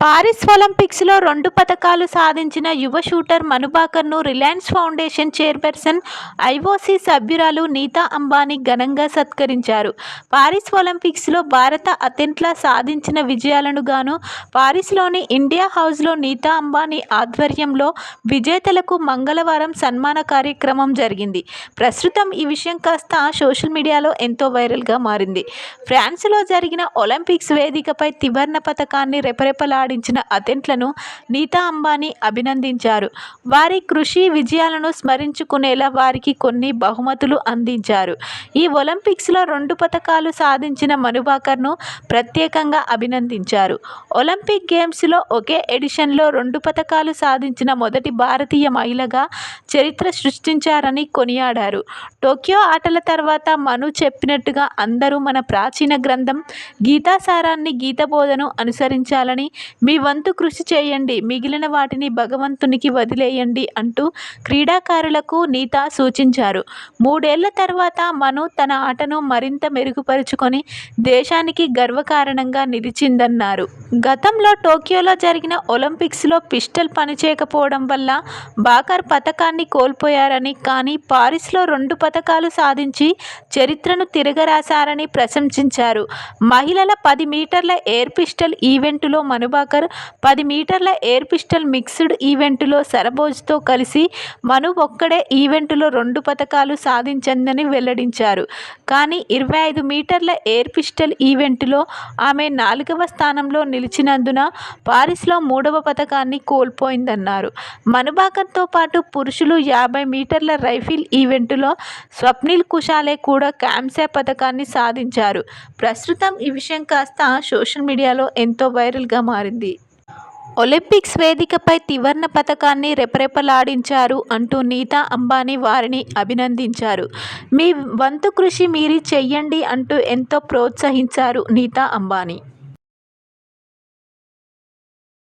Paris ఒలింపిక్స్లో రెండు పతకాలు సాధించిన యువ షూటర్ మనుబాకర్ను రిలయన్స్ ఫౌండేషన్ చైర్పర్సన్ ఐఓసీ సభ్యురాలు నీతా అంబానీ ఘనంగా సత్కరించారు. పారిస్ ఒలింపిక్స్లో భారత అథెంట్లా సాధించిన విజయాలను గాను పారిస్లోని ఇండియా హౌస్లో నీతా అంబానీ ఆధ్వర్యంలో విజేతలకు మంగళవారం సన్మాన కార్యక్రమం జరిగింది. ప్రస్తుతం ఈ విషయం కాస్త సోషల్ మీడియాలో ఎంతో వైరల్గా మారింది. ఫ్రాన్స్లో జరిగిన ఒలింపిక్స్ వేదికపై త్రివర్ణ పతకాన్ని రెపరెపలాడించిన అథెంట్లను నీతా అంబానీ అభినందించారు. వారి కృషి విజయాలను స్మరించుకునేలా వారికి కొన్ని బహుమతులు అందించారు. ఈ ఒలింపిక్స్లో రెండు పథకాలు సాధించిన మనుబాకర్ను ప్రత్యేకంగా అభినందించారు. ఒలింపిక్ గేమ్స్లో ఒకే ఎడిషన్లో రెండు పతకాలు సాధించిన మొదటి భారతీయ మహిళగా చరిత్ర సృష్టించారని కొనియాడారు. టోక్యో ఆటల తర్వాత మను చెప్పినట్టుగా అందరూ మన ప్రాచీన గ్రంథం గీతాసారాన్ని గీతబోధను అనుసరించాలని మీ వంతు కృషి చేయండి. మిగిలిన వాటిని భగవంతునికి వదిలేయండి అంటూ క్రీడాకారులకు నీతా సూచించారు. మూడేళ్ళ తర్వాత మను తన ఆటను మరింత మెరుగుపరుచుకొని దేశానికి గర్వకారణంగా నిలిచిందన్నారు. గతంలో టోక్యోలో జరిగిన ఒలింపిక్స్లో పిస్టల్ పనిచేయకపోవడం వల్ల బాకర్ పథకాన్ని కోల్పోయారని కానీ పారిస్లో రెండు పథకాలు సాధించి చరిత్రను తిరగరాశారని ప్రశంసించారు. మహిళల పది మీటర్ల ఎయిర్ పిస్టల్ ఈవెంటులో మనుబాకర్ పది మీటర్ల ఎయిర్ పిస్టల్ మిక్స్డ్ ఈవెంటులో సరబోజ్తో కలిసి మను ఒక్కడే ఈవెంటులో రెండు పథకాలు సాధించిందని వెల్లడించారు. కానీ ఇరవై ఐదు మీటర్ల ఎయిర్ పిస్టల్ ఈవెంటులో ఆమె నాలుగవ స్థానంలో నిలిచినందున పారిస్లో మూడవ పథకాన్ని కోల్పోయిందన్నారు. మనుబాకర్తో పాటు పురుషులు యాభై మీటర్ల రైఫిల్ ఈవెంటులో స్వప్నిల్ కుషాలే కూడా క్యాంసే పతకాన్ని సాధించారు. ప్రస్తుతం ఈ విషయం కాస్త సోషల్ మీడియాలో ఎంతో వైరల్గా మారింది. ఒలింపిక్స్ వేదికపై త్రివర్ణ పతకాన్ని రెపరెపలాడించారు అంటూ నీతా అంబానీ వారిని అభినందించారు. మీ వంతు కృషి మీరు చెయ్యండి అంటూ ఎంతో ప్రోత్సహించారు నీతా అంబానీ.